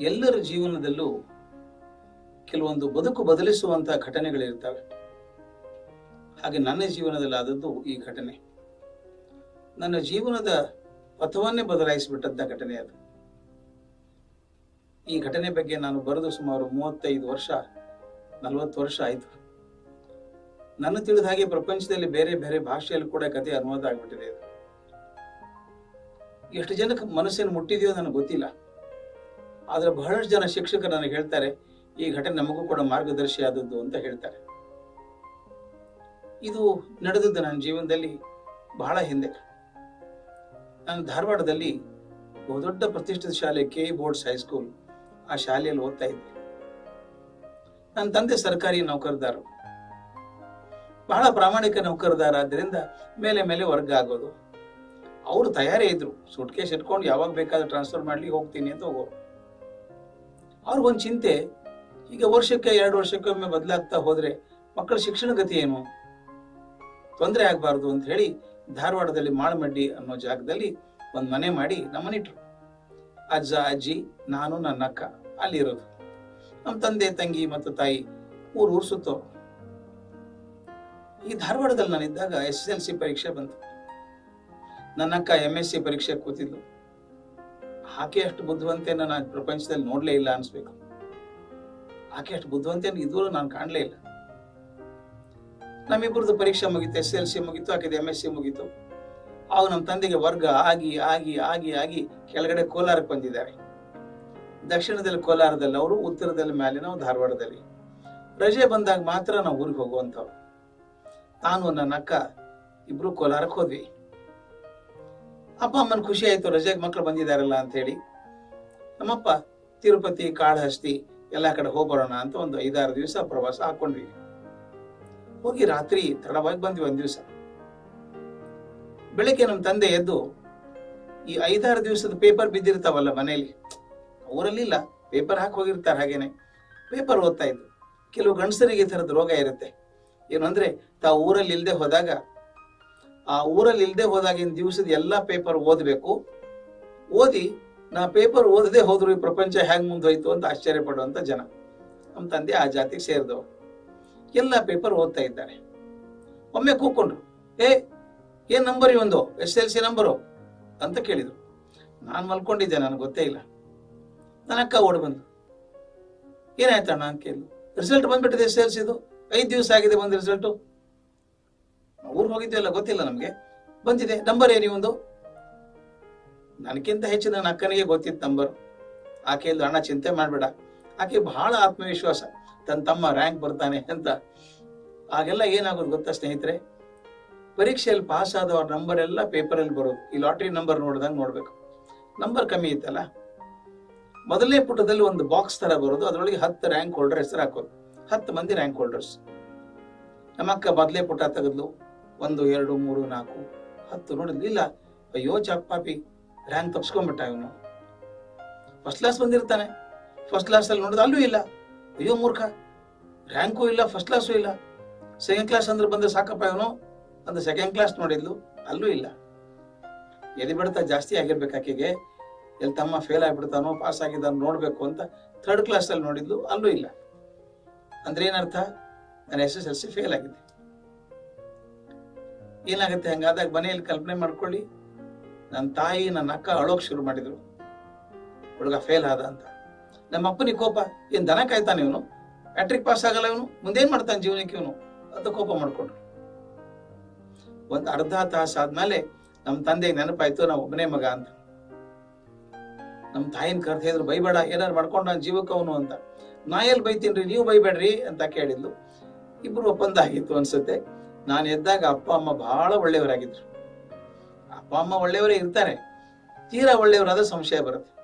ಎಲ್ಲರ ಜೀವನದಲ್ಲೂ ಕೆಲವೊಂದು ಬದುಕು ಬದಲಿಸುವಂತಹ ಘಟನೆಗಳಿರ್ತವೆ. ಹಾಗೆ ನನ್ನ ಜೀವನದಲ್ಲಿ ಆದದ್ದು ಈ ಘಟನೆ. ನನ್ನ ಜೀವನದ ಪಥವನ್ನೇ ಬದಲಾಯಿಸಿಬಿಟ್ಟಂತ ಘಟನೆ ಅದು. ಈ ಘಟನೆ ಬಗ್ಗೆ ನಾನು ಬರೆದು ಸುಮಾರು ಮೂವತ್ತೈದು ವರ್ಷ, ನಲವತ್ತು ವರ್ಷ ಆಯಿತು. ನನ್ನ ತಿಳಿದ ಹಾಗೆ ಪ್ರಪಂಚದಲ್ಲಿ ಬೇರೆ ಬೇರೆ ಭಾಷೆಯಲ್ಲಿ ಕೂಡ ಕತೆ ಅನುವಾದ ಆಗ್ಬಿಟ್ಟಿದೆ ಅದು. ಎಷ್ಟು ಜನಕ್ಕೆ ಮನಸ್ಸನ್ನು ಮುಟ್ಟಿದೆಯೋ ನನಗೆ ಗೊತ್ತಿಲ್ಲ. ಆದ್ರೆ ಬಹಳಷ್ಟು ಜನ ಶಿಕ್ಷಕರು ನನಗೆ ಹೇಳ್ತಾರೆ, ಈ ಘಟನೆ ನಮಗೂ ಕೂಡ ಮಾರ್ಗದರ್ಶಿ ಆದದ್ದು ಅಂತ ಹೇಳ್ತಾರೆ. ಇದು ನಡೆದದ್ದು ನನ್ನ ಜೀವನದಲ್ಲಿ ಬಹಳ ಹಿಂದೆ. ನಾನು ಧಾರವಾಡದಲ್ಲಿ ಬಹುದೊಡ್ಡ ಪ್ರತಿಷ್ಠಿತ ಶಾಲೆ ಕೆ ಬೋರ್ಡ್ಸ್ ಹೈಸ್ಕೂಲ್ ಆ ಶಾಲೆಯಲ್ಲಿ ಓದ್ತಾ ಇದ್ದೆ. ನನ್ನ ತಂದೆ ಸರ್ಕಾರಿ ನೌಕರದಾರರು ಬಹಳ ಪ್ರಾಮಾಣಿಕ ನೌಕರದಾರ ಆದ್ದರಿಂದ ಮೇಲೆ ಮೇಲೆ ವರ್ಗ ಆಗೋದು. ಅವರು ತಯಾರೇ ಇದ್ರು ಸುಟ್ಕೇಶ್ ಇಟ್ಕೊಂಡು ಯಾವಾಗ ಬೇಕಾದ್ರೂ ಟ್ರಾನ್ಸ್ಫರ್ ಮಾಡ್ಲಿಕ್ಕೆ ಹೋಗ್ತೀನಿ ಅಂತ ಹೋಗೋರು. ಅವ್ರಿಗೊಂದು ಚಿಂತೆ, ಈಗ ವರ್ಷಕ್ಕೆ ಎರಡು ವರ್ಷಕ್ಕೊಮ್ಮೆ ಬದಲಾಗ್ತಾ ಹೋದ್ರೆ ಮಕ್ಕಳ ಶಿಕ್ಷಣ ಗತಿ ಏನು? ತೊಂದರೆ ಆಗಬಾರ್ದು ಅಂತ ಹೇಳಿ ಧಾರವಾಡದಲ್ಲಿ ಮಾಳಮಡ್ಡಿ ಅನ್ನೋ ಜಾಗದಲ್ಲಿ ಒಂದು ಮನೆ ಮಾಡಿ ನಮ್ಮನಿಟ್ರು ಅಜ್ಜ, ಅಜ್ಜಿ, ನಾನು, ನನ್ನ ಅಕ್ಕ ಅಲ್ಲಿ ಇರೋದು ನಮ್ಮ ತಂದೆ, ತಂಗಿ ಮತ್ತು ತಾಯಿ ಊರು ಊರು ಸುತ್ತೋ. ಈ ಧಾರವಾಡದಲ್ಲಿ ನಾನಿದ್ದಾಗ ಎಸ್ ಎಲ್ ಸಿ ಪರೀಕ್ಷೆ ಬಂತು. ನನ್ನ ಅಕ್ಕ ಎಂ ಎಸ್ ಸಿ ಪರೀಕ್ಷೆ ಕೂತಿದ್ಲು. ಆಕೆ ಅಷ್ಟು ಬುದ್ಧಿವಂತೆಯನ್ನು ನಾನು ಪ್ರಪಂಚದಲ್ಲಿ ನೋಡಲೇ ಇಲ್ಲ ಅನ್ಸ್ಬೇಕು. ಆಕೆ ಅಷ್ಟು ಬುದ್ಧಿವಂತೆಯನ್ನು ಇದುವರೆಗೂ ನಾನು ಕಾಣಲೇ ಇಲ್ಲ. ನಮ್ಮಿಬ್ಬರದ್ದು ಪರೀಕ್ಷೆ ಮುಗೀತು, ಎಸ್ ಎಲ್ ಸಿ ಮುಗೀತು, ಆಕೆದು ಎಂ ಎಸ್ ಸಿ ಮುಗೀತು. ಅವು ನಮ್ಮ ತಂದೆಗೆ ವರ್ಗ ಆಗಿ ಆಗಿ ಆಗಿ ಆಗಿ ಕೆಳಗಡೆ ಕೋಲಾರಕ್ಕೆ ಬಂದಿದ್ದಾರೆ. ದಕ್ಷಿಣದಲ್ಲಿ ಕೋಲಾರದಲ್ಲಿ ಅವರು, ಉತ್ತರದಲ್ಲಿ ಮೇಲೆ ನಾವು ಧಾರವಾಡದಲ್ಲಿ. ರಜೆ ಬಂದಾಗ ಮಾತ್ರ ನಾವು ಊರಿಗೆ ಹೋಗುವಂಥವ್ರು. ನಾನು ನನ್ನ ಅಕ್ಕ, ಇಬ್ರು ಕೋಲಾರಕ್ಕೆ ಹೋದ್ವಿ. ಅಪ್ಪ ಅಮ್ಮನ ಖುಷಿ ಆಯ್ತು, ರಜೆಗೆ ಮಕ್ಕಳು ಬಂದಿದಾರಲ್ಲ ಅಂತ ಹೇಳಿ. ನಮ್ಮಪ್ಪ, ತಿರುಪತಿ, ಕಾಳಹಸ್ತಿ, ಎಲ್ಲ ಕಡೆ ಹೋಗ್ಬರೋಣ ಅಂತ ಒಂದು ಐದಾರು ದಿವಸ ಪ್ರವಾಸ ಹಾಕೊಂಡ್ವಿ ಹೋಗಿ ರಾತ್ರಿ ತಡವಾಗಿ ಬಂದ್ವಿ ಒಂದ್ ದಿವಸ. ಬೆಳಿಗ್ಗೆ ನಮ್ಮ ತಂದೆ ಎದ್ದು ಈ ಐದಾರು ದಿವಸದ ಪೇಪರ್ ಬಿದ್ದಿರ್ತಾವಲ್ಲ ಮನೆಯಲ್ಲಿ, ಊರಲ್ಲಿ ಇಲ್ಲ, ಪೇಪರ್ ಹಾಕಿ ಹೋಗಿರ್ತಾರೆ ಹಾಗೇನೆ. ಪೇಪರ್ ಓದ್ತಾ ಇದ್ದು ಕೆಲವು ಗಂಡಸರಿಗೆ ಈ ಥರದ ರೋಗ ಇರುತ್ತೆ. ಏನು ಅಂದ್ರೆ ತಾವು ಊರಲ್ಲಿ ಇಲ್ಲದೆ ಹೋದಾಗ ಆ ಊರಲ್ಲಿ ಇಲ್ಲದೆ ಹೋದಾಗಿನ ದಿವಸದ ಎಲ್ಲಾ ಪೇಪರ್ ಓದಬೇಕು. ಓದಿ, ನಾ ಪೇಪರ್ ಓದದೆ ಹೋದ್ರು ಈ ಪ್ರಪಂಚ ಹ್ಯಾಂಗ್ ಮುಂದೋಯ್ತು ಅಂತ ಆಶ್ಚರ್ಯ ಪಡುವಂತ ಜನ. ನಮ್ಮ ತಂದೆ ಆ ಜಾತಿಗೆ ಸೇರಿದವರು. ಎಲ್ಲ ಪೇಪರ್ ಓದ್ತಾ ಇದ್ದಾರೆ. ಒಮ್ಮೆ ಕೂಕೊಂಡ್ರು ಏ, ಏನ್ ನಂಬರ್ ಇವೊಂದು ಎಸ್ ಎಲ್ ಸಿ ನಂಬರು ಅಂತ ಕೇಳಿದ್ರು. ನಾನು ಮಲ್ಕೊಂಡಿದ್ದೆ, ನನಗೆ ಗೊತ್ತೇ ಇಲ್ಲ. ನನ್ನ ಅಕ್ಕ ಓಡ್ ಬಂದು ಏನಾಯ್ತಣ್ಣ? ಅಂತ ಕೇಳಿದ್ರು. ರಿಸಲ್ಟ್ ಬಂದ್ಬಿಟ್ಟಿದೆ ಎಸ್ ಎಲ್ ಸಿದು ಐದು ದಿವಸ ಆಗಿದೆ ಬಂದ ರಿಸಲ್ಟು ಊರಿಗೆ ಹೋಗಿದ್ವಲ್ಲ ಗೊತ್ತಿಲ್ಲ ನಮ್ಗೆ. ಬಂದಿದೆ ನಂಬರ್ ಏನಿ ಒಂದು ನನಗಿಂತ ಹೆಚ್ಚು ನನ್ನ ಅಕ್ಕನಿಗೆ ಗೊತ್ತಿತ್ತು ನಂಬರ್ ಆಕೆ ಇಲ್ದು ಅಣ್ಣ ಚಿಂತೆ ಮಾಡ್ಬೇಡ. ಆಕೆ ಬಹಳ ಆತ್ಮವಿಶ್ವಾಸ. ತನ್ನ ತಮ್ಮ ರ್ಯಾಂಕ್ ಬರ್ತಾನೆ ಅಂತ. ಆಗೆಲ್ಲ ಏನಾಗೋದು ಗೊತ್ತಾ ಸ್ನೇಹಿತರೆ? ಪರೀಕ್ಷೆಯಲ್ಲಿ ಪಾಸ್ ಆದವ್ರ ನಂಬರ್ ಎಲ್ಲ ಪೇಪರ್ ಅಲ್ಲಿ ಬರೋದು. ಈ ಲಾಟ್ರಿ ನಂಬರ್ ನೋಡ್ದಂಗೆ ನೋಡ್ಬೇಕು. ನಂಬರ್ ಕಮ್ಮಿ ಇತ್ತಲ್ಲ? ಮೊದಲನೇ ಪುಟದಲ್ಲಿ ಒಂದು ಬಾಕ್ಸ್ ತರ ಬರೋದು. ಅದರೊಳಗೆ ಹತ್ತು ರ್ಯಾಂಕ್ ಹೋಲ್ಡರ್ ಹೆಸರು ಹಾಕೋದು. ಹತ್ತು ಮಂದಿ ರ್ಯಾಂಕ್ ಹೋಲ್ಡರ್ಸ್ ನಮ್ಮ ಅಕ್ಕ ಮೊದಲೇ ಪುಟ ತೆಗೆದ್ಲು. ಒಂದು, ಎರಡು, ಮೂರು, ನಾಲ್ಕು, ಹತ್ತು ನೋಡಿದ್ಲಿಲ್ಲ ಅಯ್ಯೋ ಚಪ್ಪಾಪಿ ರ್ಯಾಂಕ್ ತಪ್ಸ್ಕೊಂಡ್ಬಿಟ್ಟ ಇವನು. ಫಸ್ಟ್ ಕ್ಲಾಸ್ ಬಂದಿರ್ತಾನೆ. ಫಸ್ಟ್ ಕ್ಲಾಸ್ ಅಲ್ಲಿ ನೋಡಿದ ಅಲ್ಲೂ ಇಲ್ಲ. ಅಯ್ಯೋ, ಮೂರ್ಖ. ರ್ಯಾಂಕು ಇಲ್ಲ ಫಸ್ಟ್ ಕ್ಲಾಸು ಇಲ್ಲ. ಸೆಕೆಂಡ್ ಕ್ಲಾಸ್ ಅಂದ್ರೆ ಬಂದ್ರೆ ಸಾಕಪ್ಪ ಇವನು. ಅಂದ್ರೆ ಸೆಕೆಂಡ್ ಕ್ಲಾಸ್ ನೋಡಿದ್ಲು, ಅಲ್ಲೂ ಇಲ್ಲ. ಎದೆ ಬಿಡ್ತಾ ಜಾಸ್ತಿ ಆಗಿರ್ಬೇಕು ಆಕೆಗೆ. ಎಲ್ಲಿ ತಮ್ಮ ಫೇಲ್ ಆಗಿಬಿಡ್ತಾನೋ ಪಾಸ್ ಆಗಿದ್ದಾನೋ ನೋಡ್ಬೇಕು ಅಂತ ಥರ್ಡ್ ಕ್ಲಾಸ್ ಅಲ್ಲಿ ನೋಡಿದ್ಲು, ಅಲ್ಲೂ ಇಲ್ಲ. ಅಂದ್ರೆ ಏನರ್ಥ? ನಾನು S S L C fail ಆಗಿದ್ದೆ ಏನಾಗುತ್ತೆ ಹಂಗಾದಾಗ ಮನೆಯಲ್ಲಿ ಕಲ್ಪನೆ ಮಾಡ್ಕೊಳ್ಳಿ. ನನ್ನ ತಾಯಿ ನನ್ನ ಅಕ್ಕ ಅಳೋಕ್ ಶುರು ಮಾಡಿದ್ರು. ಹುಡುಗ ಫೇಲ್ ಆದ ಅಂತ. ನಮ್ಮ ಅಪ್ಪನಿಗೆ ಕೋಪ, ಏನ್ ದನ ಕಾಯ್ತಾನೆ ಇವನು? ಮ್ಯಾಟ್ರಿಕ್ ಪಾಸ್ ಆಗಲ್ಲ ಇವನು? ಮುಂದೇನ್ ಮಾಡ್ತಾನೆ ಜೀವನಕ್ಕೆ ಇವನು? ಅಂತ ಕೋಪ ಮಾಡ್ಕೊಂಡ್ರು. ಒಂದ್ ಅರ್ಧ ತಾಸು ಆದ್ಮೇಲೆ ನಮ್ಮ ತಂದೆಗೆ ನೆನಪಾಯ್ತು, ನಾವು ಒಬ್ಬನೇ ಮಗ ಅಂತ. ನಮ್ಮ ತಾಯಿನ ಕರ್ತ ಹೇಳಿದ್ರು, ಬೈಬೇಡ ಏನಾರು ಮಾಡ್ಕೊಂಡ ಜೀವಕ್ಕೆ ಅವನು ಅಂತ. ನಾ ಎಲ್ಲಿ ಬೈತೀನ್ರಿ ನೀವು ಬೈಬೇಡ್ರಿ ಅಂತ ಕೇಳಿದ್ಲು. ಇಬ್ರು ಒಪ್ಪಂದ ಆಗಿತ್ತು ಅನ್ಸುತ್ತೆ. ನಾನು ಎದ್ದಾಗ ಅಪ್ಪ, ಅಮ್ಮ ಬಹಳ ಒಳ್ಳೆಯವರಾಗಿದ್ರು. ಅಪ್ಪ, ಅಮ್ಮ ಒಳ್ಳೆಯವರೇ ಇರ್ತಾರೆ. ತೀರಾ ಒಳ್ಳೆಯವರಾದ ಸಂಶಯ ಬರುತ್ತೆ.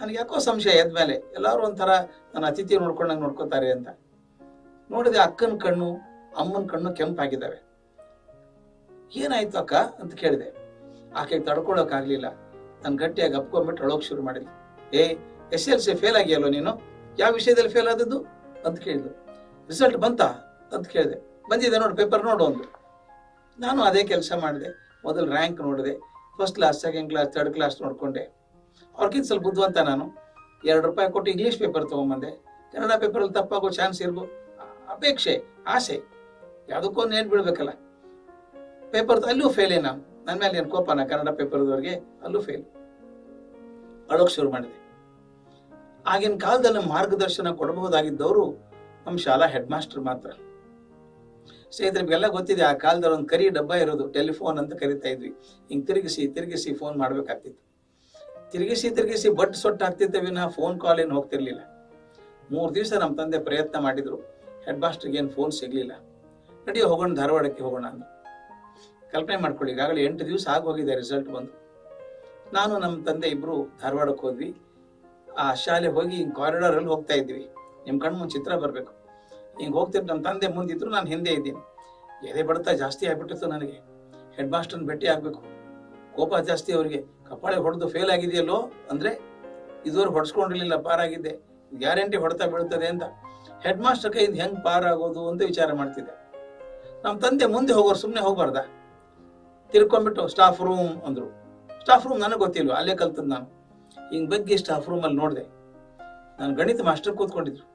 ನನಗೆ ಯಾಕೋ ಸಂಶಯ ಎದ್ಮೇಲೆ ಎಲ್ಲರೂ ಒಂಥರ ನನ್ನ ಅತಿಥಿ ನೋಡ್ಕೊಂಡಂಗೆ ನೋಡ್ಕೋತಾರೆ ಅಂತ. ನೋಡಿದೆ ಅಕ್ಕನ ಕಣ್ಣು, ಅಮ್ಮನ ಕಣ್ಣು ಕೆಂಪಾಗಿದ್ದಾವೆ. ಏನಾಯ್ತು ಅಕ್ಕ ಅಂತ ಕೇಳಿದೆ. ಆಕೆಗೆ ತಡ್ಕೊಳಕ್ ಆಗ್ಲಿಲ್ಲ ನಾನು ಗಟ್ಟಿಯಾಗಿ ಅಪ್ಕೊಂಡ್ಬಿಟ್ಟು ಅಳೋಕ್ ಶುರು ಮಾಡಿದ್ಲು. ಏ, ಎಸ್ ಎಲ್ ಸಿ ಫೇಲ್ ಆಗಿಯಲ್ಲೋ ನೀನು? ಯಾವ ವಿಷಯದಲ್ಲಿ ಫೇಲ್ ಆದದ್ದು? ಅಂತ ಕೇಳಿದ್ಲು. ರಿಸಲ್ಟ್ ಬಂತಾ? ಅಂತ ಕೇಳಿದೆ. ಬಂದಿದೆ ನೋಡು ಪೇಪರ್ ನೋಡು ಒಂದು. ನಾನು ಅದೇ ಕೆಲಸ ಮಾಡಿದೆ, ಮೊದಲು ರ್ಯಾಂಕ್ ನೋಡಿದೆ first class second class third class ನೋಡಿಕೊಂಡೆ. ಅವ್ರಿಗಿಂತ ಸ್ವಲ್ಪ ಬುದ್ಧಿವಂತ ನಾನು. ಎರಡು ರೂಪಾಯಿ ಕೊಟ್ಟು ಇಂಗ್ಲೀಷ್ ಪೇಪರ್ ತೊಗೊಂಬಂದೆ. ಕನ್ನಡ ಪೇಪರಲ್ಲಿ ತಪ್ಪಾಗೋ ಚಾನ್ಸ್ ಇರ್ಬೋದು ಅಪೇಕ್ಷೆ, ಆಸೆ. ಯಾವುದಕ್ಕೊಂದು ಏನ್ ಬಿಡಬೇಕಲ್ಲ. ಪೇಪರ್ ಅಲ್ಲೂ ಫೇಲೇ ನಾನು. ನನ್ನ ಮೇಲೆ ಏನು ಕೋಪನ ಕನ್ನಡ ಪೇಪರ್ದವ್ರಿಗೆ ಅಲ್ಲೂ ಫೇಲ್ ಅಳೋಕ್ ಶುರು ಮಾಡಿದೆ. ಆಗಿನ ಕಾಲದಲ್ಲಿ ಮಾರ್ಗದರ್ಶನ ಕೊಡಬಹುದಾಗಿದ್ದವರು ನಮ್ಮ ಶಾಲಾ ಹೆಡ್ ಮಾಸ್ಟರ್ ಮಾತ್ರ. ಸ್ನೇಹಿತರೆ, ನಿಮ್ಗೆಲ್ಲ ಗೊತ್ತಿದೆ, ಆ ಕಾಲದಲ್ಲಿ ಒಂದು ಕರಿ ಡಬ್ಬ ಇರೋದು, ಟೆಲಿಫೋನ್ ಅಂತ ಕರಿತಾ ಇದ್ವಿ. ಹಿಂಗ್ ತಿರುಗಿಸಿ ತಿರುಗಿಸಿ ಫೋನ್ ಮಾಡ್ಬೇಕಾಗ್ತಿತ್ತು. ತಿರುಗಿಸಿ ತಿರುಗಿಸಿ ಬಟ್ ಸೊಟ್ಟು ಆಗ್ತಿದ್ದೆ ವಿನ ಫೋನ್ ಕಾಲ್ ಏನು ಹೋಗ್ತಿರ್ಲಿಲ್ಲ. ಮೂರು ದಿವಸ ನಮ್ಮ ತಂದೆ ಪ್ರಯತ್ನ ಮಾಡಿದ್ರು ಹೆಡ್ ಮಾಸ್ಟರ್ಗೆ ಏನು ಫೋನ್ ಸಿಗ್ಲಿಲ್ಲ. ನಡಿ ಹೋಗೋಣ, ಧಾರವಾಡಕ್ಕೆ ಹೋಗೋಣ ಅಂತ ಕಲ್ಪನೆ ಮಾಡ್ಕೊಳ್ಳಿ, ಈಗಾಗಲೇ ಎಂಟು ದಿವಸ ಆಗೋಗಿದೆ ರಿಸಲ್ಟ್ ಬಂದು. ನಾನು ನಮ್ಮ ತಂದೆ ಇಬ್ರು ಧಾರವಾಡಕ್ಕೆ ಹೋದ್ವಿ. ಆ ಶಾಲೆ ಹೋಗಿ ಹಿಂಗೆ ಕಾರಿಡಾರ್ ಅಲ್ಲಿ ಹೋಗ್ತಾ ಇದ್ವಿ. ನಿಮ್ ಕಣ್ಣು ಚಿತ್ರ ಬರ್ಬೇಕು. ಹಿಂಗ್ ಹೋಗ್ತಿರ್ ನಮ್ಮ ತಂದೆ ಮುಂದಿದ್ರು ನಾನು ಹಿಂದೆ ಇದ್ದೀನಿ. ಎದೆ ಬಡತ ಜಾಸ್ತಿ ಆಗ್ಬಿಟ್ಟಿತ್ತು ನನಗೆ. ಹೆಡ್ ಮಾಸ್ಟರ್ನ ಭೇಟಿ ಆಗಬೇಕು. ಕೋಪ ಜಾಸ್ತಿ ಅವರಿಗೆ. ಕಪ್ಪಾಳೆ ಹೊಡೆದು ಫೇಲ್ ಆಗಿದೆಯಲ್ಲೋ? ಅಂದ್ರೆ ಇದುವರೆಗೆ ಹೊಡ್ಸ್ಕೊಂಡಿರ್ಲಿಲ್ಲ, ಪಾರಾಗಿದ್ದೆ. ಗ್ಯಾರಂಟಿ ಹೊಡೆತ ಬೀಳ್ತದೆ ಅಂತ. ಹೆಡ್ ಮಾಸ್ಟರ್ ಕೈಯಿಂದ ಹೆಂಗೆ ಪಾರಾಗೋದು ಅಂತ ವಿಚಾರ ಮಾಡ್ತಿದ್ದೆ. ನಮ್ಮ ತಂದೆ ಮುಂದೆ ಹೋಗೋರು ಸುಮ್ಮನೆ ಹೋಗಬಾರ್ದ? ತಿರ್ಕೊಂಡ್ಬಿಟ್ಟು ಸ್ಟಾಫ್ ರೂಮ್ ಅಂದರು. ಸ್ಟಾಫ್ ರೂಮ್ ನನಗೆ ಗೊತ್ತಿಲ್ವ, ಅಲ್ಲೇ ಕಲ್ತದ್ದು ನಾನು. ಹಿಂಗೆ ಬಗ್ಗೆ ಸ್ಟಾಫ್ ರೂಮಲ್ಲಿ ನೋಡಿದೆ. ನಾನು ಗಣಿತ ಮಾಸ್ಟರ್ ಕೂತ್ಕೊಂಡಿದ್ರು.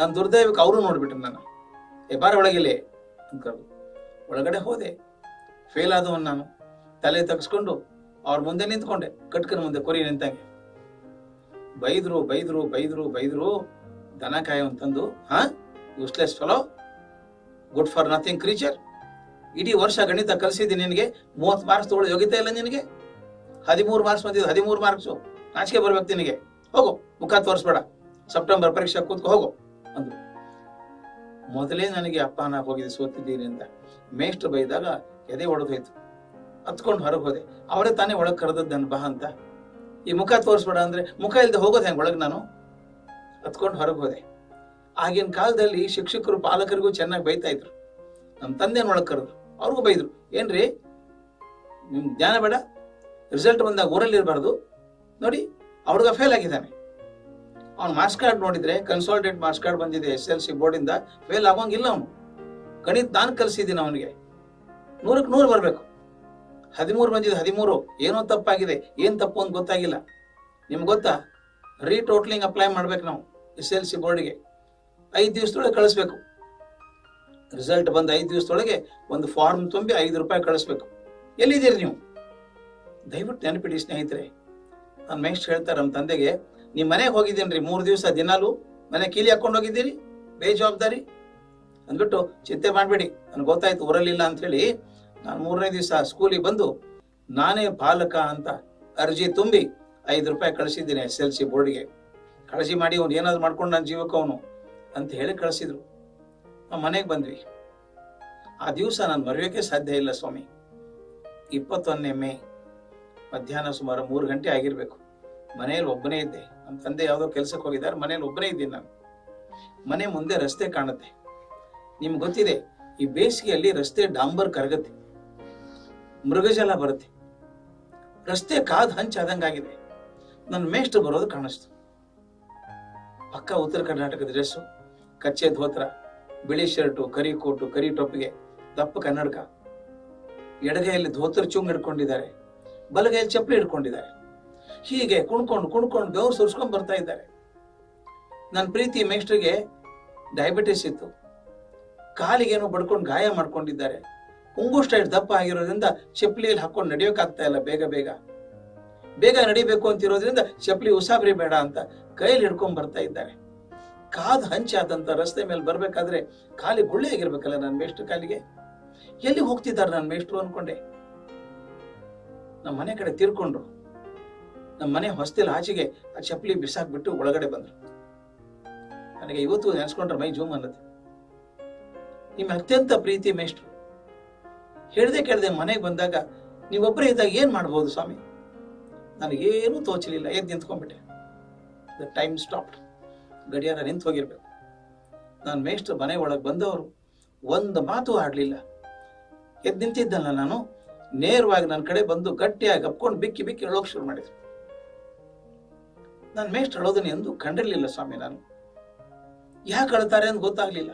ನಾನು ದುರ್ದೈವಕ್ಕೆ ಅವರು ನೋಡ್ಬಿಟ್ರು ನಾನು. ಬಾರ ಒಳಗಿಲ್ಲೇ ಅಂತ ಕರೆದು ಒಳಗಡೆ ಹೋದೆ. ಫೇಲ್ ಆದವನ್ ನಾನು. ತಲೆ ತಗ್ಸ್ಕೊಂಡು ಅವ್ರ ಮುಂದೆ ನಿಂತ್ಕೊಂಡೆ. ಕಟ್ಕನ ಮುಂದೆ ಕೊರಿ ನಿಂತಂಗೆ. ಬೈದ್ರು ಬೈದ್ರು ಬೈದ್ರು ಬೈದ್ರು, ದನ ಕಾಯೋ ಅಂತಂದು ಹಾ? Useless fellow good for nothing creature ಇಡೀ ವರ್ಷ ಗಣಿತ ಕಲಿಸಿದ್ದೀನಿ ನಿನಗೆ. ಮೂವತ್ತು ಮಾರ್ಕ್ಸ್ ತಗೊಳ್ಳೋ ಯೋಗ್ಯತೆ ಇಲ್ಲ ನಿನಗೆ. ಹದಿಮೂರು ಮಾರ್ಕ್ಸ್ ಬಂದಿದ್ದು ಹದಿಮೂರು ಮಾರ್ಕ್ಸು ನಾಚಿಕೆ ಬರ್ಬೇಕು ನಿನಗೆ. ಹೋಗು, ಮುಖ ತೋರಿಸ್ಬೇಡ. ಸೆಪ್ಟೆಂಬರ್ ಪರೀಕ್ಷೆ ಕೂತ್ಕೊ, ಹೋಗು. ಅಂದ್ರು. ಮೊದಲೇ ನನಗೆ ಅಪ್ಪ ನಾ ಹೋಗಿದೆ ಸೋತಿದ್ದೀನಿ ಅಂತ ಮೇಷ್ಟ್ರು ಬೈದಾಗ ಎದೆ ಒಡೆದೋಯ್ತು. ಹತ್ಕೊಂಡು ಹೊರಗೆ ಹೋದೆ. ಅವರೇ ತಾನೇ ಒಳಗೆ ಕರೆದದ್ದು ನನ್ನ ಬಾ ಅಂತ. ಈ ಮುಖ ತೋರಿಸ್ಬೇಡ ಅಂದ್ರೆ ಮುಖ ಇಲ್ಲದೆ ಹೋಗೋದು ಹೆಂಗ್ ಒಳಗೆ ನಾನು? ಹತ್ಕೊಂಡು ಹೊರಗೆ ಹೋದೆ. ಆಗಿನ ಕಾಲದಲ್ಲಿ ಶಿಕ್ಷಕರು ಪಾಲಕರಿಗೂ ಚೆನ್ನಾಗಿ ಬೈತಾ ಇದ್ರು. ನಮ್ಮ ತಂದೆನ ಒಳಗೆ ಕರೆದ್ರು. ಅವ್ರಿಗೂ ಬೈದ್ರು. ಏನ್ರಿ? ನಿಮ್ ಜ್ಞಾನ ಬೇಡ. ರಿಸಲ್ಟ್ ಬಂದಾಗ ಊರಲ್ಲಿ ಇರಬಾರ್ದು ನೋಡಿ, ಅವ್ರಿಗ ಫೇಲ್ ಆಗಿದ್ದಾನೆ. ಅವ್ನ ಮಾರ್ಕ್ಸ್ ಕಾರ್ಡ್ ನೋಡಿದ್ರೆ ಕನ್ಸಾಲ್ಟೇಟ್ ಮಾರ್ಕ್ಸ್ ಕಾರ್ಡ್ ಬಂದಿದೆ ಎಸ್ ಎಲ್ ಸಿ ಬೋರ್ಡ್ ಇಂದ ಫೇಲ್ ಆಗೋಂಗಿಲ್ಲ ಅವನು. ಗಣಿತ ನಾನು ಕಲಿಸಿದ್ದೀನಿ ಅವನಿಗೆ. ನೂರಕ್ಕೆ ನೂರು ಬರಬೇಕು. ಹದಿಮೂರು ಬಂದಿದೆ, ಹದಿಮೂರು. ಏನೋ ತಪ್ಪಾಗಿದೆ, ಏನು ತಪ್ಪು ಅಂತ ಗೊತ್ತಾಗಿಲ್ಲ. ನಿಮ್ಗೆ ಗೊತ್ತಾ? ರೀಟೋಟ್ಲಿಂಗ್ ಅಪ್ಲೈ ಮಾಡ್ಬೇಕು ನಾವು ಎಸ್ ಎಲ್ ಸಿ ಬೋರ್ಡ್ಗೆ ಐದು ದಿವಸದೊಳಗೆ ಕಳಿಸ್ಬೇಕು. ರಿಸಲ್ಟ್ ಬಂದ ಐದು ದಿವಸದೊಳಗೆ ಒಂದು ಫಾರ್ಮ್ ತುಂಬಿ ಐದು ರೂಪಾಯಿ ಕಳಿಸ್ಬೇಕು. ಎಲ್ಲಿದ್ದೀರಿ ನೀವು? ದಯವಿಟ್ಟು ನೆನಪಿಡಿ ಸ್ನೇಹಿತರೆ. ನಾನು ನೆಕ್ಸ್ಟ್ ಹೇಳ್ತಾರೆ ನಮ್ಮ ತಂದೆಗೆ ನಿಮ್ ಮನೆಗೆ ಹೋಗಿದ್ದೀನ್ರಿ? ಮೂರು ದಿವಸ ದಿನಾಲು ಮನೆ ಕೀಲಿ ಹಾಕೊಂಡು ಹೋಗಿದ್ದೀರಿ? ಬೇಜವಾಬ್ದಾರಿ? ಅಂದ್ಬಿಟ್ಟು ಚಿಂತೆ ಮಾಡಬೇಡಿ. ನನ್ಗೆ ಗೊತ್ತಾಯ್ತು, ಊರಲ್ಲಿಲ್ಲ ಅಂತ ಹೇಳಿ ನಾನು ಮೂರನೇ ದಿವಸ ಸ್ಕೂಲಿಗೆ ಬಂದು ನಾನೇ ಪಾಲಕ ಅಂತ ಅರ್ಜಿ ತುಂಬಿ ಐದು ರೂಪಾಯಿ ಕಳಿಸಿದ್ದೀನಿ ಎಸ್ ಎಲ್ ಸಿ ಬೋರ್ಡ್ಗೆ. ಕಾಳಜಿ ಮಾಡಿ ಅವ್ನು ಏನಾದ್ರು ಮಾಡ್ಕೊಂಡು ನನ್ನ ಜೀವಕ್ಕೆ ಅವನು ಅಂತ ಹೇಳಿ ಕಳಿಸಿದ್ರು. ನಾವು ಮನೆಗೆ ಬಂದ್ವಿ. ಆ ದಿವಸ ನಾನು ಮರೆಯೋಕೆ ಸಾಧ್ಯ ಇಲ್ಲ ಸ್ವಾಮಿ. ಇಪ್ಪತ್ತೊಂದನೇ ಮೇ ಮಧ್ಯಾಹ್ನ ಸುಮಾರು ಮೂರು ಗಂಟೆ ಆಗಿರಬೇಕು. ಮನೆಯಲ್ಲಿ ಒಬ್ಬನೇ ಇದ್ದೆ. ನಮ್ಮ ತಂದೆ ಯಾವುದೋ ಕೆಲ್ಸಕ್ಕೆ ಹೋಗಿದ್ದಾರೆ, ಮನೇಲಿ ಒಬ್ಬರೇ ಇದ್ದೀನಿ ನಾನು. ಮನೆ ಮುಂದೆ ರಸ್ತೆ ಕಾಣುತ್ತೆ. ನಿಮ್ಗೆ ಗೊತ್ತಿದೆ, ಈ ಬೇಸಿಗೆಯಲ್ಲಿ ರಸ್ತೆ ಡಾಂಬರ್ ಕರಗತ್ತೆ. ಮೃಗಜಲ ಬರುತ್ತೆ. ರಸ್ತೆ ಕಾದ್ ಹಂಚಾದಂಗಾಗಿದೆ ನನ್ನ ಮೇಷ್ಟ್ರು ಬರೋದು ಕಾಣಿಸ್ತು. ಪಕ್ಕ ಉತ್ತರ ಕರ್ನಾಟಕದ ಡ್ರೆಸ್ಸು, ಕಚ್ಚೆ ಧೋತ್ರ, ಬಿಳಿ ಶರ್ಟು, ಕರಿ ಕೋಟು, ಕರಿ ಟೊಪ್ಪಿಗೆ, ದಪ್ಪ ಕನ್ನಡಕ. ಎಡಗೈಯಲ್ಲಿ ಧೋತ್ರ ಚುಂಗ್ ಹಿಡ್ಕೊಂಡಿದ್ದಾರೆ, ಬಲಗೈಯಲ್ಲಿ ಚಪ್ಪಲಿ ಹಿಡ್ಕೊಂಡಿದ್ದಾರೆ. ಹೀಗೆ ಕುಣ್ಕೊಂಡು ಕುಣ್ಕೊಂಡು ಬೆವರು ಸುರಿಸ್ಕೊಂಡ್ ಬರ್ತಾ ಇದ್ದಾರೆ. ನನ್ನ ಪ್ರೀತಿ ಮೇಸ್ಟ್ರಿಗೆ ಡಯಾಬಿಟಿಸ್ ಇತ್ತು. ಕಾಲಿಗೇನೋ ಬಡ್ಕೊಂಡು ಗಾಯ ಮಾಡ್ಕೊಂಡಿದ್ದಾರೆ. ಇಷ್ಟು ದಪ್ಪ ಆಗಿರೋದ್ರಿಂದ ಚಪ್ಪಲಿಯಲ್ಲಿ ಹಾಕೊಂಡು ನಡೆಯೋಕ್ಕಾಗ್ತಾ ಇಲ್ಲ ಬೇಗ ಬೇಗ. ಬೇಗ ನಡಿಬೇಕು ಅಂತಿರೋದ್ರಿಂದ ಚಪ್ಪಲಿ ಉಸಾಬರಿ ಬೇಡ ಅಂತ ಕೈಯಲ್ಲಿ ಹಿಡ್ಕೊಂಡ್ ಬರ್ತಾ ಇದ್ದಾರೆ. ಕಾದ್ ಹಂಚಾದಂತ ರಸ್ತೆ ಮೇಲೆ ಬರ್ಬೇಕಾದ್ರೆ ಕಾಲಿ ಗುಳ್ಳೆ ಆಗಿರ್ಬೇಕಲ್ಲ ನನ್ನ ಮೇಷ್ಟ್ರ ಕಾಲಿಗೆ? ಎಲ್ಲಿ ಹೋಗ್ತಿದ್ದಾರೆ ನನ್ನ ಮೇಷ್ಟ್ರು ಅನ್ಕೊಂಡೆ. ನಮ್ಮ ಮನೆ ಕಡೆ ತೀರ್ಕೊಂಡ್ರು. ನಮ್ಮ ಮನೆ ಹೊಸ್ತಿಲ್ ಆಚೆಗೆ ಆ ಚಪ್ಪಲಿ ಬಿಸಾಕ್ಬಿಟ್ಟು ಒಳಗಡೆ ಬಂದ್ರು. ನನಗೆ ಇವತ್ತು ನೆನೆಸ್ಕೊಂಡ್ರೆ ಮೈ ಜೂಮ್ ಅನ್ನತ್ತೆ. ನಿಮ್ಮ ಅತ್ಯಂತ ಪ್ರೀತಿ ಮೇಷ್ಟ್ರು. ಹೇಳ್ದೆ ಕೇಳ್ದೆ ಮನೆಗೆ ಬಂದಾಗ ನೀವೊಬ್ಬರೇ ಇದ್ದಾಗ ಏನು ಮಾಡ್ಬೋದು ಸ್ವಾಮಿ? ನನಗೇನು ತೋಚಲಿಲ್ಲ ಎದ್ದು ನಿಂತ್ಕೊಂಡ್ಬಿಟ್ಟೆ? ದ ಟೈಮ್ ಸ್ಟಾಪ್ ಗಡಿಯಾರ ನಿಂತು ಹೋಗಿರ್ಬೇಕು. ನಾನು ಮೇಷ್ಟ್ರು ಮನೆ ಒಳಗೆ ಬಂದವರು ಒಂದು ಮಾತು ಆಡಲಿಲ್ಲ. ಎದ್ದು ನಿಂತಿದ್ದಲ್ಲ ನಾನು ನೇರವಾಗಿ ನನ್ನ ಕಡೆ ಬಂದು ಗಟ್ಟಿಯಾಗಿ ಅಪ್ಕೊಂಡು ಬಿಕ್ಕಿ ಬಿಕ್ಕಿ ಹೇಳೋಕೆ ಶುರು ಮಾಡಿದ್ರು ನಾನು ಮೇಷ್ಟ್ರು ಅಳೋದನ್ನ ಎಂದು ಕಂಡಿರಲಿಲ್ಲ ಸ್ವಾಮಿ ನಾನು. ಯಾಕೆ ಅಳ್ತಾರೆ ಅಂತ ಗೊತ್ತಾಗ್ಲಿಲ್ಲ.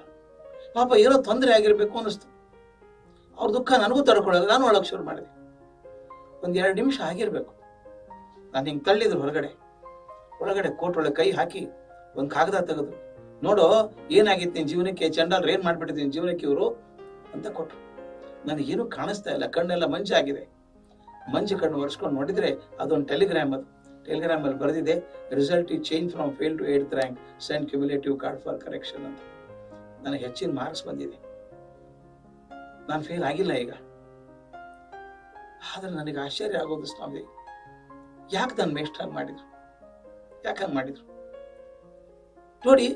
ಪಾಪ ಏನೋ ತೊಂದರೆ ಆಗಿರ್ಬೇಕು ಅನಿಸ್ತು ಅವ್ರ ದುಃಖ ನನಗೂ ತಡ್ಕೊಳ್ಳೋದು, ನಾನು ಒಳಗೆ ಶುರು ಮಾಡಿದೆ. ಒಂದು ಎರಡು ನಿಮಿಷ ಆಗಿರ್ಬೇಕು. ನಾನು ಹಿಂಗೆ ತಳ್ಳಿದ್ರು ಹೊರಗಡೆ. ಒಳಗಡೆ ಕೋಟ್ ಕೈ ಹಾಕಿ ಒಂದು ಕಾಗದ ತೆಗೆದು, ನೋಡು, ಏನಾಗಿತ್ತು ನಿನ್ ಜೀವನಕ್ಕೆ ಚಂಡಾಲ್ ಏನ್ ಮಾಡ್ಬಿಟ್ಟಿದ್ದೀನಿ ಜೀವನಕ್ಕೆ ಇವರು ಅಂತ ಕೊಟ್ರು. ನನಗೇನು ಕಾಣಿಸ್ತಾ ಇಲ್ಲ, ಕಣ್ಣೆಲ್ಲ ಮಂಜಾಗಿದೆ. ಮಂಜು ಕಣ್ಣು ಒರೆಸ್ಕೊಂಡು ನೋಡಿದ್ರೆ ಅದೊಂದು ಟೆಲಿಗ್ರಾಮ್ ಅದು. ಟೆಲಿಗ್ರಾಮ್ ಅಲ್ಲಿ ಬರೆದಿದೆ, ರಿಸಲ್ಟ್ ಈ change from fail to eight rank send cumulative card for correction ಅಂತ. ನನಗೆ ಹೆಚ್ಚಿನ ಮಾರ್ಕ್ಸ್ ಬಂದಿದೆ. ನಾನು ಫೇಲ್ ಆಗಿಲ್ಲ ಈಗ. ಆದ್ರೆ ನನಗೆ ಆಶ್ಚರ್ಯ ಆಗೋದು ಸ್ವಾಮಿ, ಯಾಕೆ ನನ್ನ ಮೇಸ್ಟ್ ಹಾಗೆ ಮಾಡಿದ್ರು? ಯಾಕೆ ಹಂಗೆ ಮಾಡಿದ್ರು? ನೋಡಿ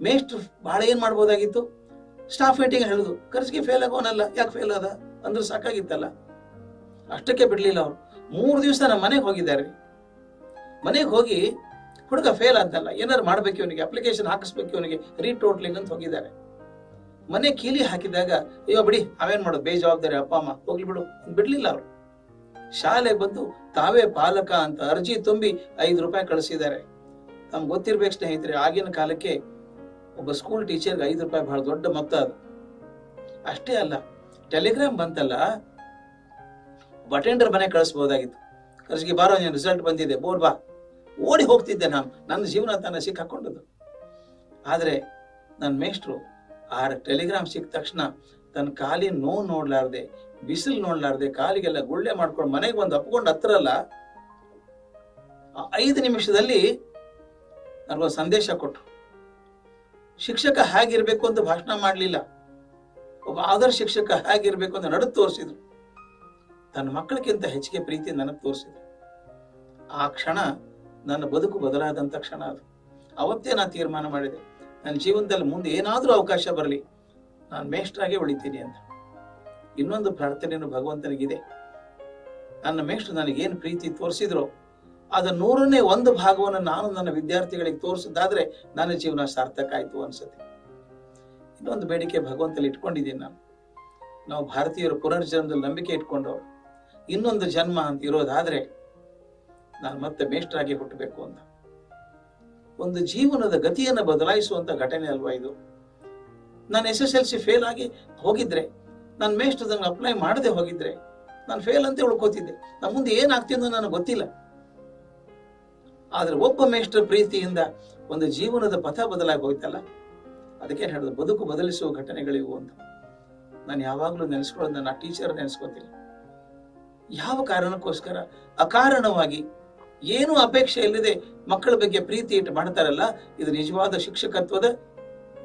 ಮೇಸ್ಟ್ ಭಾಳ ಏನ್ ಮಾಡ್ಬೋದಾಗಿತ್ತು? ಸ್ಟಾಫ್ ಮೀಟಿಂಗ್ ಹೇಳುದು ಕರ್ಸಿಗೆ ಫೇಲ್ ಆಗೋನಲ್ಲ, ಯಾಕೆ ಫೇಲ್ ಆದ? ಅಂದ್ರೆ ಸಾಕಾಗಿತ್ತಲ್ಲ. ಅಷ್ಟಕ್ಕೆ ಬಿಡಲಿಲ್ಲ ಅವ್ರು. ಮೂರು ದಿವಸ ನಮ್ಮ ಮನೆಗೆ ಹೋಗಿದ್ದಾರೆ. ಮನೆಗೆ ಹೋಗಿ ಹುಡುಗ ಫೇಲ್ ಅಂತಲ್ಲ ಏನಾರು ಮಾಡ್ಬೇಕು ಇವನಿಗೆ ಅಪ್ಲಿಕೇಶನ್ ಹಾಕಿಸ್ಬೇಕು ಇವನಿಗೆ ರೀಟೋಟ್ಲಿಂಗ್ ಅಂತ ಹೋಗಿದ್ದಾರೆ. ಮನೆ ಕೀಲಿ ಹಾಕಿದಾಗ, ಅಯ್ಯೋ ಬಿಡಿ ಅವೇನ್ ಮಾಡೋದು, ಬೇಜವಾಬ್ದಾರಿ, ಅಪ್ಪ, ಅಮ್ಮ, ಹೋಗ್ಲಿ ಬಿಡು, ಬಿಡಲಿಲ್ಲ ಅವರು. ಶಾಲೆಗೆ ಬಂದು ತಾವೇ ಪಾಲಕ ಅಂತ ಅರ್ಜಿ ತುಂಬಿ ಐದು ರೂಪಾಯಿ ಕಳಿಸಿದ್ದಾರೆ. ನಮ್ಗೆ ಗೊತ್ತಿರ್ಬೇಕು ಸ್ನೇಹಿತರೆ, ಆಗಿನ ಕಾಲಕ್ಕೆ ಒಬ್ಬ ಸ್ಕೂಲ್ ಟೀಚರ್ಗೆ ಐದು ರೂಪಾಯಿ ಬಹಳ ದೊಡ್ಡ ಮೊತ್ತ ಅದು. ಅಷ್ಟೇ ಅಲ್ಲ ಟೆಲಿಗ್ರಾಮ್ ಬಂತಲ್ಲ ಅಟೆಂಡರ್ ಮನೆ ಕಳಿಸ್ಬೋದಾಗಿತ್ತು. ಕರ್ಸಿಗೆ ಬಾರೋ, ನೀನು ರಿಸಲ್ಟ್ ಬಂದಿದೆ ಬೋರ್ ಬಾ. ಓಡಿ ಹೋಗ್ತಿದ್ದೆ ನಾನು. ನನ್ನ ಜೀವನ ತಾನೇ ಸಿಕ್ಕಾಕೊಂಡದ್ದು ಆದರೆ ನನ್ನ ಮೇಷ್ಟ್ರು ಆ ಟೆಲಿಗ್ರಾಮ್ ಸಿಕ್ಕ ತಕ್ಷಣ ತನ್ನ ಕಾಲಿನ ನೋವು ನೋಡ್ಲಾರ್ದೆ, ಬಿಸಿಲು ನೋಡ್ಲಾರ್ದೆ, ಕಾಲಿಗೆಲ್ಲ ಗುಳ್ಳೆ ಮಾಡ್ಕೊಂಡು ಮನೆಗೆ ಬಂದು ಅಪ್ಕೊಂಡು ಹತ್ರಲ್ಲ ಐದು ನಿಮಿಷದಲ್ಲಿ ನನಗೊಂದು ಸಂದೇಶ ಕೊಟ್ರು. ಶಿಕ್ಷಕ ಹೇಗಿರ್ಬೇಕು ಅಂತ ಭಾಷಣ ಮಾಡಲಿಲ್ಲ. ಒಬ್ಬ ಆದರ್ಶ ಶಿಕ್ಷಕ ಹೇಗಿರ್ಬೇಕು ಅಂತ ನಡು ತೋರಿಸಿದ್ರು. ತನ್ನ ಮಕ್ಕಳಿಗಿಂತ ಹೆಚ್ಚಿಗೆ ಪ್ರೀತಿ ನನಗೆ ತೋರಿಸಿದ್ರು ಆ ಕ್ಷಣ ನನ್ನ ಬದುಕು ಬದಲಾದಂತ ಕ್ಷಣ ಅದು. ಅವತ್ತೇ ನಾನು ತೀರ್ಮಾನ ಮಾಡಿದೆ. ನನ್ನ ಜೀವನದಲ್ಲಿ ಮುಂದೆ ಏನಾದರೂ ಅವಕಾಶ ಬರಲಿ, ನಾನು ಮೇಷ್ಟ್ರಾಗೆ ಉಳಿತೀನಿ ಅಂತ ಇನ್ನೊಂದು ಪ್ರಾರ್ಥನೆಯನ್ನು ಭಗವಂತನಿಗಿದೆ. ನನ್ನ ಮೇಷ್ಟ್ರು ನನಗೇನು ಪ್ರೀತಿ ತೋರಿಸಿದ್ರು, ಅದ ನೂರನೇ ಒಂದು ಭಾಗವನ್ನು ನಾನು ನನ್ನ ವಿದ್ಯಾರ್ಥಿಗಳಿಗೆ ತೋರಿಸಿದ್ದಾದ್ರೆ ನನ್ನ ಜೀವನ ಸಾರ್ಥಕ ಆಯ್ತು ಅನ್ಸುತ್ತೆ. ಇನ್ನೊಂದು ಬೇಡಿಕೆ ಭಗವಂತಲ್ಲಿ ಇಟ್ಕೊಂಡಿದ್ದೀನಿ ನಾನು. ನಾವು ಭಾರತೀಯರು ಪುನರ್ಜನ್ಮದಲ್ಲಿ ನಂಬಿಕೆ ಇಟ್ಕೊಂಡವ್ರು. ಇನ್ನೊಂದು ಜನ್ಮ ಅಂತ ಇರೋದಾದ್ರೆ ನಾನು ಮತ್ತೆ ಮೇಷ್ಟ್ರಾಗಿ ಹುಟ್ಟಬೇಕು ಅಂತ. ಒಂದು ಜೀವನದ ಗತಿಯನ್ನು ಬದಲಾಯಿಸುವಂತ ಘಟನೆ ಅಲ್ವಾ ಇದು? ನಾನು S S L C fail ಆಗಿ ಹೋಗಿದ್ರೆ, ನಾನು ಮೇಷ್ಟ್ರದಂಗೆ ಅಪ್ಲೈ ಮಾಡದೆ ಹೋಗಿದ್ರೆ, ನಾನು ಫೇಲ್ ಅಂತ ಉಳ್ಕೋತಿದ್ದೆ. ನಮ್ಮ ಮುಂದೆ ಏನಾಗ್ತಿದ್ದೋ ನನಗೆ ಗೊತ್ತಿಲ್ಲ. ಆದ್ರೆ ಒಬ್ಬ ಮೇಷ್ಟ್ರ ಪ್ರೀತಿಯಿಂದ ಒಂದು ಜೀವನದ ಪಥ ಬದಲಾಗಿ ಹೋಯ್ತಲ್ಲ, ಅದಕ್ಕೆ ಹೇಳಿದ್ರು ಬದುಕು ಬದಲಿಸುವ ಘಟನೆಗಳಿವು ಅಂತ. ನಾನು ಯಾವಾಗಲೂ ನೆನೆಸ್ಕೊಳ್ಳೋದು ನನ್ನ ಟೀಚರ್ ನೆನೆಸ್ಕೋತೀನಿ. ಯಾವ ಕಾರಣಕ್ಕೋಸ್ಕರ ಅಕಾರಣವಾಗಿ ಏನು ಅಪೇಕ್ಷೆ ಇಲ್ಲದೆ ಮಕ್ಕಳ ಬಗ್ಗೆ ಪ್ರೀತಿ ಇಟ್ಟು ಮಾಡ್ತಾರಲ್ಲ, ಇದು ನಿಜವಾದ ಶಿಕ್ಷಕತ್ವದ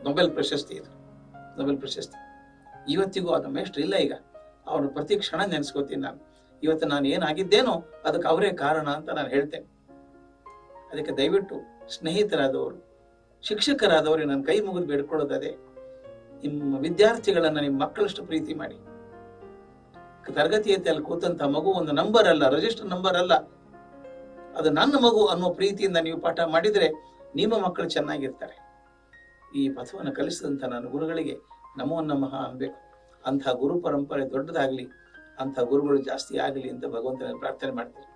ನೊಬೆಲ್ ಪ್ರಶಸ್ತಿ ಇದು. ನೊಬೆಲ್ ಪ್ರಶಸ್ತಿ. ಇವತ್ತಿಗೂ ಅದು ಮೇಷ್ಟ್ರು ಇಲ್ಲ ಈಗ. ಅವನು ಪ್ರತಿ ಕ್ಷಣ ನೆನೆಸ್ಕೋತೀನಿ ನಾನು. ಇವತ್ತು ನಾನು ಏನಾಗಿದ್ದೇನೋ ಅದಕ್ಕೆ ಅವರೇ ಕಾರಣ ಅಂತ ನಾನು ಹೇಳ್ತೇನೆ. ಅದಕ್ಕೆ ದಯವಿಟ್ಟು ಸ್ನೇಹಿತರಾದವರು ಶಿಕ್ಷಕರಾದವರು ನನ್ನ ಕೈ ಮುಗಿದು ಬೇಡ್ಕೊಳ್ಳೋದದೇ ನಿಮ್ಮ ವಿದ್ಯಾರ್ಥಿಗಳನ್ನು ನಿಮ್ಮ ಮಕ್ಕಳಷ್ಟು ಪ್ರೀತಿ ಮಾಡಿ. ತರಗತಿಯಲ್ಲಿ ಕೂತಂತ ಮಗು ಒಂದು ನಂಬರ್ ಅಲ್ಲ ರಿಜಿಸ್ಟರ್ ನಂಬರ್ ಅಲ್ಲ. ಅದು ನನ್ನ ಮಗು ಅನ್ನೋ ಪ್ರೀತಿಯಿಂದ ನೀವು ಪಾಠ ಮಾಡಿದ್ರೆ ನಿಮ್ಮ ಮಕ್ಕಳು ಚೆನ್ನಾಗಿರ್ತಾರೆ. ಈ ಪಥವನ್ನು ಕಲಿಸಿದಂತ ನನ್ನ ಗುರುಗಳಿಗೆ ನಮೋ ನಮಃ ಅನ್ಬೇಕು. ಅಂಥ ಗುರು ಪರಂಪರೆ ದೊಡ್ಡದಾಗ್ಲಿ, ಅಂಥ ಗುರುಗಳು ಜಾಸ್ತಿ ಆಗಲಿ ಅಂತ ಭಗವಂತನ ಪ್ರಾರ್ಥನೆ ಮಾಡ್ತೀನಿ